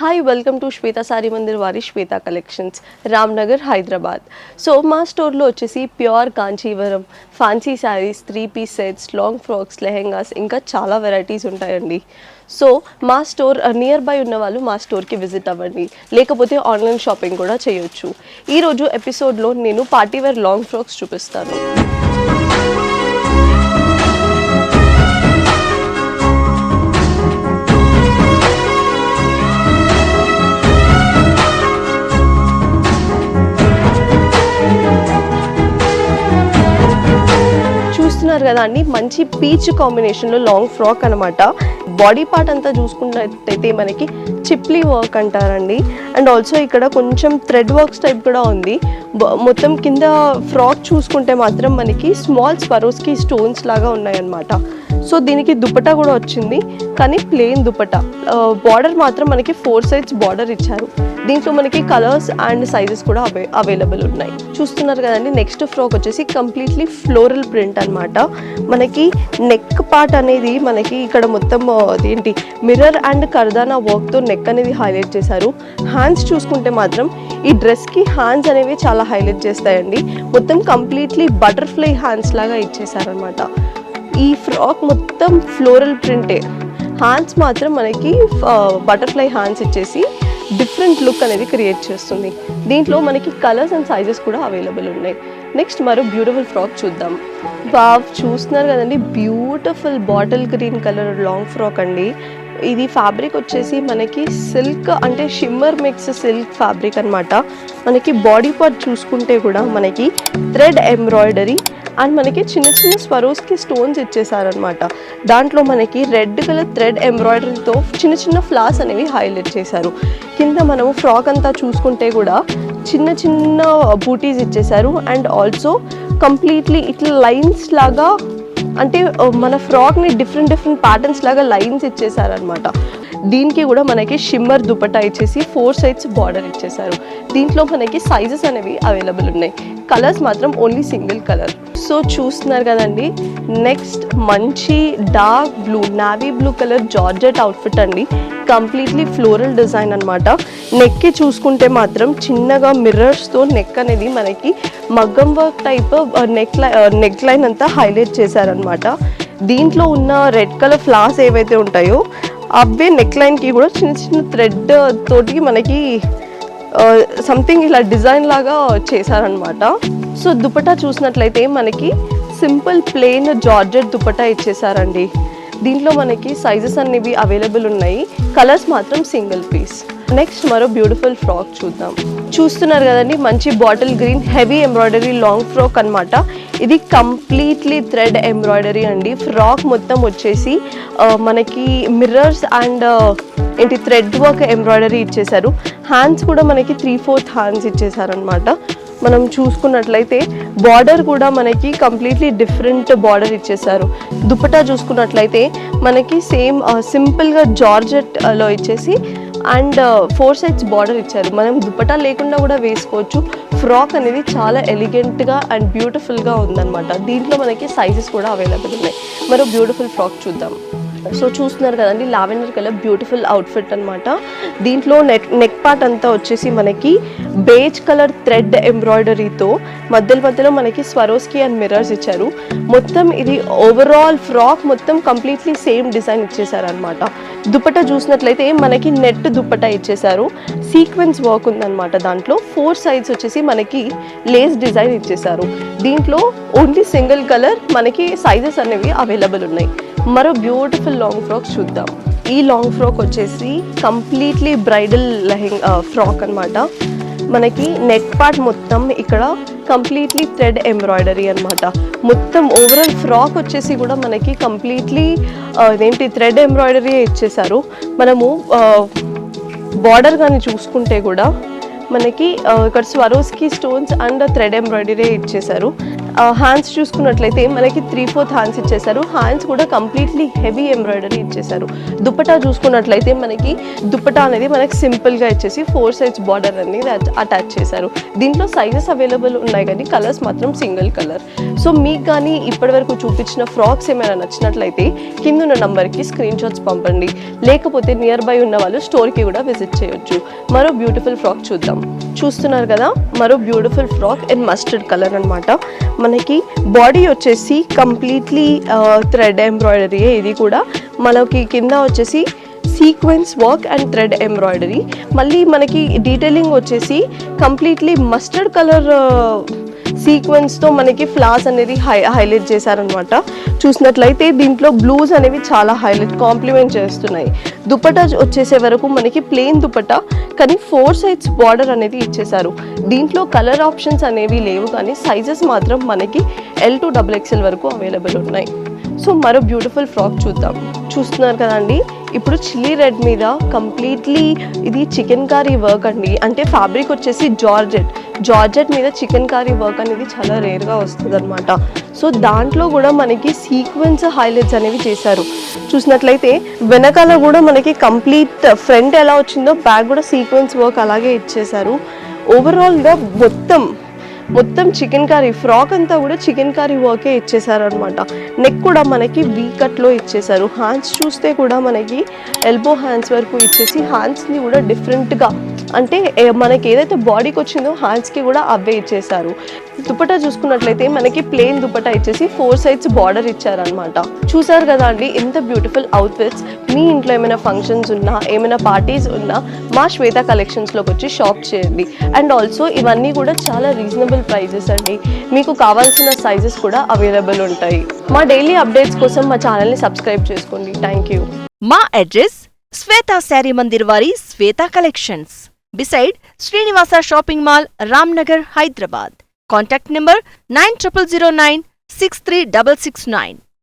Hi welcome to Shweta sari Mandir వారి శ్వేత collections Ramnagar Hyderabad so మా స్టోర్లో వచ్చేసి pure Kanchivaram fancy saris three piece sets long frocks lehengas ఇంకా చాలా వెరైటీస్ ఉంటాయండి. సో మా స్టోర్ నియర్ బై ఉన్న వాళ్ళు మా స్టోర్కి విజిట్ అవ్వండి. లేకపోతే ఆన్లైన్ షాపింగ్ కూడా చేయొచ్చు. ఈరోజు ఎపిసోడ్లో నేను పార్టీవేర్ లాంగ్ ఫ్రాక్స్ చూపిస్తాను. చూస్తున్నారు కదా అండి మంచి పీచ్ కాంబినేషన్లో లాంగ్ ఫ్రాక్ అనమాట బాడీ పార్ట్ అంతా చూసుకున్నట్టయితే మనకి చిప్లీ వర్క్ అంటారండి. అండ్ ఆల్సో ఇక్కడ కొంచెం థ్రెడ్ వర్క్స్ టైప్ కూడా ఉంది. మొత్తం కింద ఫ్రాక్ చూసుకుంటే మాత్రం మనకి స్మాల్ స్పరోస్కి స్టోన్స్ లాగా ఉన్నాయన్నమాట. సో దీనికి దుపటా కూడా వచ్చింది కానీ ప్లెయిన్ దుపటా బార్డర్ మాత్రం మనకి ఫోర్ సైడ్స్ బార్డర్ ఇచ్చారు. దీంట్లో మనకి కలర్స్ అండ్ సైజెస్ కూడా అవే అవైలబుల్ ఉన్నాయి. చూస్తున్నారు కదండి నెక్స్ట్ ఫ్రాక్ వచ్చేసి కంప్లీట్లీ ఫ్లోరల్ ప్రింట్ అనమాట మనకి నెక్ పార్ట్ అనేది మనకి ఇక్కడ మొత్తం అదేంటి మిర్రర్ అండ్ కర్దానా వర్క్తో నెక్ అనేది హైలైట్ చేశారు. హ్యాండ్స్ చూసుకుంటే మాత్రం ఈ డ్రెస్కి హ్యాండ్స్ అనేవి చాలా హైలైట్ చేస్తాయండి. మొత్తం కంప్లీట్లీ బటర్ఫ్లై హ్యాండ్స్ లాగా ఇచ్చేసారనమాట ఈ ఫ్రాక్ మొత్తం ఫ్లోరల్ ప్రింటే. హ్యాండ్స్ మాత్రం మనకి బటర్ఫ్లై హ్యాండ్స్ ఇచ్చేసి డిఫరెంట్ లుక్ అనేది క్రియేట్ చేస్తుంది. దీంట్లో మనకి కలర్స్ అండ్ సైజెస్ కూడా అవైలబుల్ ఉన్నాయి. నెక్స్ట్ మరో బ్యూటిఫుల్ ఫ్రాక్ చూద్దాం. బావ్ చూస్తున్నారు కదండి beautiful bottle green colour long frock అండి. ఇది ఫ్యాబ్రిక్ వచ్చేసి మనకి సిల్క్ అంటే షిమ్మర్ మిక్స్ సిల్క్ ఫ్యాబ్రిక్ అన్నమాట. మనకి బాడీ పార్ట్ చూసుకుంటే కూడా మనకి థ్రెడ్ ఎంబ్రాయిడరీ అండ్ మనకి చిన్న చిన్న స్వరోస్కి స్టోన్స్ ఇచ్చేసారనమాట దాంట్లో మనకి రెడ్ కలర్ థ్రెడ్ ఎంబ్రాయిడరీతో చిన్న చిన్న ఫ్లాస్ అనేవి హైలైట్ చేశారు. కింద మనము ఫ్రాక్ అంతా చూసుకుంటే కూడా చిన్న చిన్న బూటీస్ ఇచ్చేసారు. అండ్ ఆల్సో కంప్లీట్లీ ఇట్లా లైన్స్ లాగా అంటే మన ఫ్రాక్ని డిఫరెంట్ డిఫరెంట్ ప్యాటర్న్స్ లాగా లైన్స్ ఇచ్చేసారనమాట దీనికి కూడా మనకి షిమ్మర్ దుపట్టా ఇచ్చేసి ఫోర్ సైడ్స్ బార్డర్ ఇచ్చేసారు దీంట్లో మనకి సైజెస్ అనేవి అవైలబుల్ ఉన్నాయి. కలర్స్ మాత్రం ఓన్లీ సింగిల్ కలర్ సో చూస్తున్నారు కదండి నెక్స్ట్ మంచి dark blue navy blue colour georgette outfit అండి. కంప్లీట్లీ ఫ్లోరల్ డిజైన్ అనమాట నెక్కి చూసుకుంటే మాత్రం చిన్నగా మిర్రర్స్తో నెక్ అనేది మనకి మగ్గం work type neck neck line అంతా హైలైట్ చేశారనమాట దీంట్లో ఉన్న రెడ్ కలర్ ఫ్లాస్ ఏవైతే ఉంటాయో అవే నెక్ లైన్కి కూడా చిన్న చిన్న థ్రెడ్ తోటి మనకి సంథింగ్ ఇలా డిజైన్ లాగా చేశారనమాట సో దుపటా చూసినట్లయితే మనకి సింపుల్ ప్లెయిన్ జార్జెట్ దుపటా ఇచ్చేసారండి దీంట్లో మనకి సైజెస్ అనేవి అవైలబుల్ ఉన్నాయి. కలర్స్ మాత్రం సింగిల్ పీస్ నెక్స్ట్ మరో బ్యూటిఫుల్ ఫ్రాక్ చూద్దాం. చూస్తున్నారు కదండి మంచి bottle green heavy embroidery long frock అన్నమాట. ఇది కంప్లీట్లీ థ్రెడ్ ఎంబ్రాయిడరీ అండి. ఫ్రాక్ మొత్తం వచ్చేసి మనకి మిర్రర్స్ అండ్ ఏంటి థ్రెడ్ వర్క్ ఎంబ్రాయిడరీ ఇచ్చేసారు హ్యాండ్స్ కూడా మనకి త్రీ ఫోర్త్ హ్యాండ్స్ ఇచ్చేసారనమాట మనం చూసుకున్నట్లయితే బార్డర్ కూడా మనకి కంప్లీట్లీ డిఫరెంట్ బార్డర్ ఇచ్చేసారు దుపటా చూసుకున్నట్లయితే మనకి సేమ్ సింపుల్గా జార్జెట్లో ఇచ్చేసి అండ్ ఫోర్ సైడ్స్ బార్డర్ ఇచ్చారు. మనం దుపటా లేకుండా కూడా వేసుకోవచ్చు. ఫ్రాక్ అనేది చాలా ఎలిగెంట్గా అండ్ బ్యూటిఫుల్గా ఉందన్నమాట. దీంట్లో మనకి సైజెస్ కూడా అవైలబుల్ ఉన్నాయి. మరో బ్యూటిఫుల్ ఫ్రాక్ చూద్దాం. సో చూస్తున్నారు కదండి లావెండర్ కలర్ బ్యూటిఫుల్ అవుట్ఫిట్ అనమాట దీంట్లో నెక్ నెక్ పార్ట్ అంతా వచ్చేసి మనకి బేజ్ కలర్ థ్రెడ్ ఎంబ్రాయిడరీతో మధ్యలో మధ్యలో మనకి స్వరోస్కి అండ్ మిర్రర్స్ ఇచ్చారు. మొత్తం ఇది ఓవరాల్ ఫ్రాక్ మొత్తం కంప్లీట్లీ సేమ్ డిజైన్ ఇచ్చేసారు అనమాట చూసినట్లయితే మనకి నెట్ దుప్పట ఇచ్చేసారు. సీక్వెన్స్ వర్క్ ఉందన్నమాట దాంట్లో. ఫోర్ సైడ్స్ వచ్చేసి మనకి లేస్ డిజైన్ ఇచ్చేసారు. దీంట్లో ఓన్లీ సింగిల్ కలర్ మనకి సైజెస్ అనేవి అవైలబుల్ ఉన్నాయి. మరో బ్యూటిఫుల్ లాంగ్ ఫ్రాక్ చూద్దాం. ఈ లాంగ్ ఫ్రాక్ వచ్చేసి కంప్లీట్లీ బ్రైడల్ లెహెంగ్ ఫ్రాక్ అనమాట మనకి నెక్ పార్ట్ మొత్తం ఇక్కడ కంప్లీట్లీ థ్రెడ్ ఎంబ్రాయిడరీ అనమాట మొత్తం ఓవరాల్ ఫ్రాక్ వచ్చేసి కూడా మనకి కంప్లీట్లీ అదేంటి థ్రెడ్ ఎంబ్రాయిడరీ ఇచ్చేసారు మనము uh, బార్డర్ కానీ చూసుకుంటే కూడా మనకి uh, ఇక్కడ Swarovski stones and thread embroidery ఇచ్చేసారు హ్యాండ్స్ చూసుకున్నట్లయితే మనకి త్రీ ఫోర్త్ హ్యాండ్స్ ఇచ్చేసారు హ్యాండ్స్ కూడా కంప్లీట్లీ హెవీ ఎంబ్రాయిడరీ ఇచ్చేసారు దుప్పటా చూసుకున్నట్లయితే మనకి దుప్పటా అనేది మనకి సింపుల్గా ఇచ్చేసి ఫోర్ సైజ్ బార్డర్ అనేది అటాచ్ చేశారు. దీంట్లో సైజెస్ అవైలబుల్ ఉన్నాయి కానీ కలర్స్ మాత్రం సింగిల్ కలర్ సో మీకు కానీ ఇప్పటివరకు చూపించిన ఫ్రాక్స్ ఏమైనా నచ్చినట్లయితే కింద ఉన్న నంబర్కి స్క్రీన్ షాట్స్ పంపండి. లేకపోతే నియర్ బై ఉన్న వాళ్ళు స్టోర్కి కూడా విజిట్ చేయొచ్చు. మరో బ్యూటిఫుల్ ఫ్రాక్ చూద్దాం. చూస్తున్నారు కదా మరో beautiful frock in mustard colour అన్నమాట. మనకి బాడీ వచ్చేసి కంప్లీట్లీ థ్రెడ్ ఎంబ్రాయిడరీ ఇది కూడా. మనకి కింద వచ్చేసి sequence work and thread embroidery మళ్ళీ మనకి డీటెయిలింగ్ వచ్చేసి కంప్లీట్లీ మస్టర్డ్ కలర్ సీక్వెన్స్తో మనకి ఫ్లాస్ అనేది హై హైలైట్ చేశారనమాట చూసినట్లయితే దీంట్లో బ్లూస్ అనేవి చాలా హైలైట్ కాంప్లిమెంట్ చేస్తున్నాయి. దుపట్టా వచ్చేసే వరకు మనకి ప్లెయిన్ దుపట్టా కానీ ఫోర్ సైడ్స్ బార్డర్ అనేది ఇచ్చేసారు దీంట్లో కలర్ ఆప్షన్స్ అనేవి లేవు కానీ సైజెస్ మాత్రం మనకి ఎల్ టు డబుల్ ఎక్స్ఎల్ వరకు అవైలబుల్ ఉన్నాయి. సో మరో బ్యూటిఫుల్ ఫ్రాక్ చూద్దాం. చూస్తున్నారు కదండి? ఇప్పుడు చిల్లీ రెడ్ మీద కంప్లీట్లీ ఇది చికెన్ కర్రీ వర్క్ అండి. అంటే ఫ్యాబ్రిక్ వచ్చేసి జార్జెట్ జార్జెట్ మీద చికెన్ కర్రీ వర్క్ అనేది చాలా రేర్గా వస్తుంది అనమాట సో దాంట్లో కూడా మనకి సీక్వెన్స్ హైలైట్స్ అనేవి చేశారు. చూసినట్లయితే వెనకాల కూడా మనకి కంప్లీట్ ఫ్రంట్ ఎలా వచ్చిందో బ్యాక్ కూడా సీక్వెన్స్ వర్క్ అలాగే ఇచ్చేశారు. ఓవరాల్గా మొత్తం మొత్తం చికెన్ కర్రీ ఫ్రాక్ అంతా కూడా చికెన్ కర్రీ వర్కే ఇచ్చేసారు అనమాట నెక్ కూడా మనకి వీ కట్లో ఇచ్చేసారు హ్యాండ్స్ చూస్తే కూడా మనకి ఎల్బో హ్యాండ్స్ వరకు ఇచ్చేసి హ్యాండ్స్ని కూడా డిఫరెంట్గా అంటే మనకి ఏదైతే బాడీకి వచ్చిందో హ్యాండ్స్కి కూడా అవే ఇచ్చేసారు దుపట్టా చూసుకున్నట్లయితే మనకి ప్లెయిన్ దుపట్టా ఇచ్చేసి ఫోర్ సైడ్స్ బార్డర్ ఇచ్చారనమాట చూసారు కదా అండి ఎంత బ్యూటిఫుల్ అవుట్ఫిట్స్ మీ ఇంట్లో ఏమైనా ఫంక్షన్స్ ఉన్నా ఏమైనా పార్టీస్ ఉన్నా మా శ్వేత కలెక్షన్స్లోకి వచ్చి షాప్ చేయండి. అండ్ ఆల్సో ఇవన్నీ కూడా చాలా రీజనబుల్ ప్రైజెస్ అండి. మీకు కావాల్సిన సైజెస్ కూడా అవైలబుల్ ఉంటాయి. మా డైలీ అప్డేట్స్ కోసం మా ఛానల్ని సబ్స్క్రైబ్ చేసుకోండి. థ్యాంక్ యూ మా అడ్రస్ శ్వేత శారీ మందిర్ వారి Shweta collections beside Srinivasa shopping mall Ramnagar Hyderabad Contact number 9009 63669.